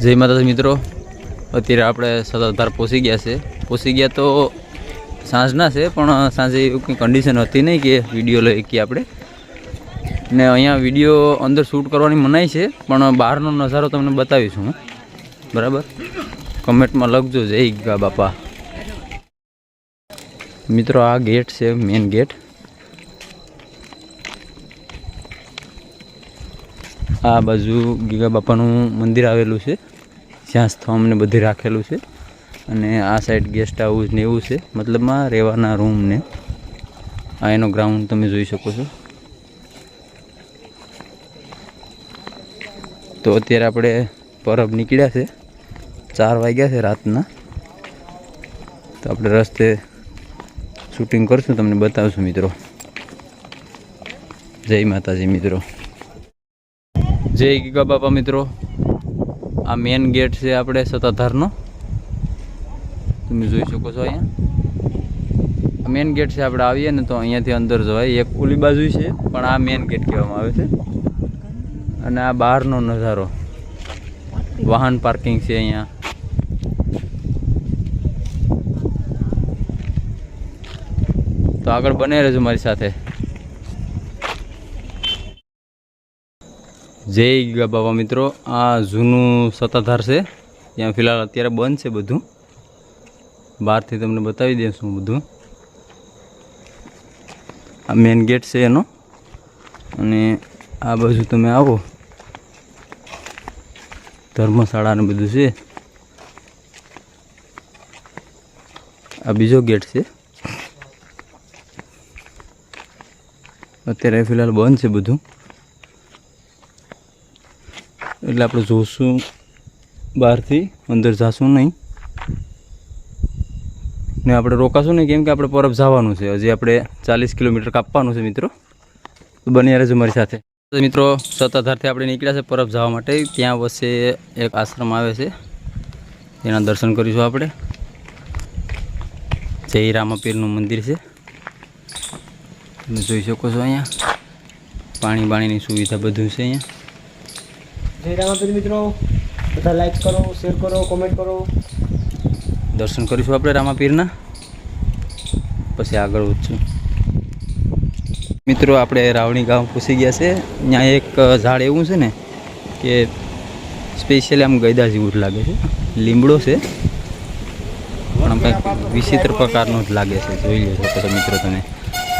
જય માતાજી મિત્રો. અત્યારે આપણે સતતધાર પહોંચી ગયા છે. પહોંચી ગયા તો સાંજના છે, પણ સાંજે એવું કંઈ કન્ડિશન હતી નહીં કે વીડિયો લઈ કે આપણે. ને અહીંયા વીડિયો અંદર શૂટ કરવાની મનાઈ છે, પણ બહારનો નજારો તમને બતાવીશું હું. બરાબર? કમેન્ટમાં લખજો, જય ગા બાપા. મિત્રો, આ ગેટ છે મેઇન ગેટ આ બાજુ ગીગા બાપાનું મંદિર આવેલું છે. જ્યાં સ્તંભ ને બધી રાખેલું છે. અને આ સાઈડ ગેસ્ટ હાઉસ ને એવું છે. મતલબમાં રહેવાના રૂમ ને. આ એનો ગ્રાઉન્ડ તમે જોઈ શકો છો. તો અત્યારે આપણે પરબ નીકળ્યા છે. ચાર વાગ્યા છે રાતના. તો આપણે રસ્તે શૂટિંગ કરશું, તમને બતાવશું મિત્રો. જય માતાજી મિત્રો. જય ગીગા બાપા મિત્રો? આ મેન ગેટ છે આપણે સત્તાધારનો તમે જોઈ શકો છો અહીંયા. મેન ગેટ છે, આપણે આવીએ ને તો અહીંયાથી અંદર જવાય. એક ઓલી બાજુ છે, પણ આ મેન ગેટ કહેવામાં આવે છે. અને આ બહારનો નજારો. વાહન પાર્કિંગ છે અહીંયા. તો આગળ બને રહેજો મારી સાથે. જય ગયા બાબા મિત્રો. આ જૂનું સત્તાધાર છે. ત્યાં ફિલહાલ અત્યારે બંધ છે બધું. બહારથી તમને બતાવી દઈશું બધું. આ મેન ગેટ છે એનો. અને આ બાજુ તમે આવો. ધર્મશાળા ને બધું છે. આ બીજો ગેટ છે. અત્યારે ફિલહાલ બંધ છે બધું. એટલે આપણે જોશું બહારથી, અંદર જાશું નહીં. ને આપણે રોકાશું નહીં, કેમ કે આપણે પરબ જવાનું છે. હજી આપણે ચાલીસ કિલોમીટર કાપવાનું છે મિત્રો. તો બની રહેજો મારી સાથે. મિત્રો, સત્તાધારથી આપણે નીકળ્યા છે પરબ જવા માટે. ત્યાં વચ્ચે એક આશ્રમ આવે છે. તેના દર્શન કરીશું આપણે. જય રામાપીરનું મંદિર છે. તમે જોઈ શકો છો અહીંયા. પાણી બાણીની સુવિધા બધું છે અહીંયા. જય રામાપીર મિત્રો. બધા લાઈક કરો શેર કરો કોમેન્ટ કરો. દર્શન કરીશું આપણે રામાપીરના. પછી આગળ વધશું. મિત્રો, આપણે રાવણી ગામ પૂછી ગયા છે. ત્યાં એક ઝાડ એવું છે ને કે સ્પેશિયલી આમ ગયદા જેવું જ લાગે છે. લીમડો છે. પણ આમ કંઈક વિચિત્ર પ્રકારનું જ લાગે છે. જોઈ લો છો તો મિત્રો તમે.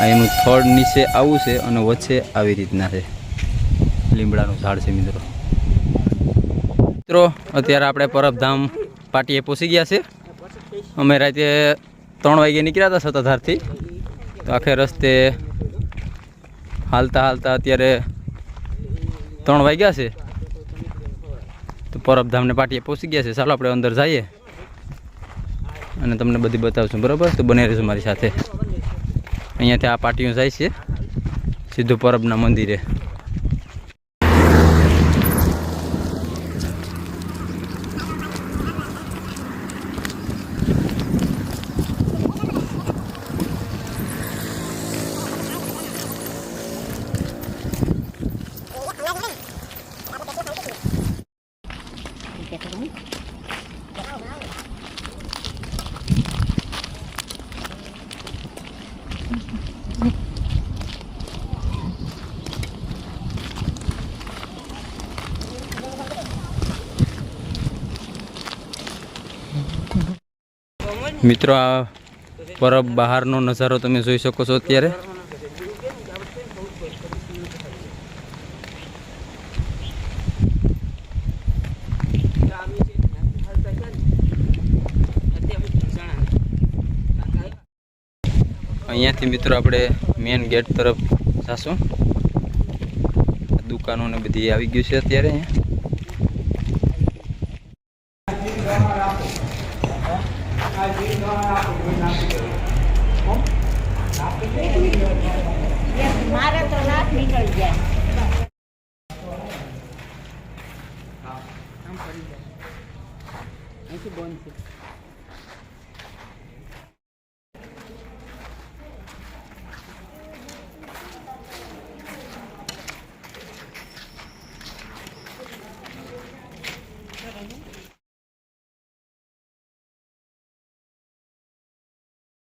આ એનું થડ નીચે આવું છે અને વચ્ચે આવી રીતના છે. લીમડાનું ઝાડ છે મિત્રો. મિત્રો, અત્યારે આપણે પરબધામ પાટીએ પહોંચી ગયા છે અમે રાતે ત્રણ વાગે નીકળ્યા હતા સતાધારથી તો આખે રસ્તે હાલતા હાલતા અત્યારે ત્રણ વાગ્યા છે. તો પરબધામને પાટીએ પહોંચી ગયા છે. ચાલો આપણે અંદર જઈએ અને તમને બધી બતાવશું, બરાબર? તો બને રહેશું મારી સાથે. અહીંયાથી આ પાટીઓ જાય છે, સીધું પરબના મંદિરે. મિત્રો આ પરબ બહારનો નજારો તમે જોઈ શકો છો અત્યારે. અહીંયાથી મિત્રો આપણે મેન ગેટ તરફ જાશું. દુકાનો ને બધી આવી ગયું છે અત્યારે અહીંયા. મારે તો રાત નીકળી જાય. અહીંથી બંધ છે.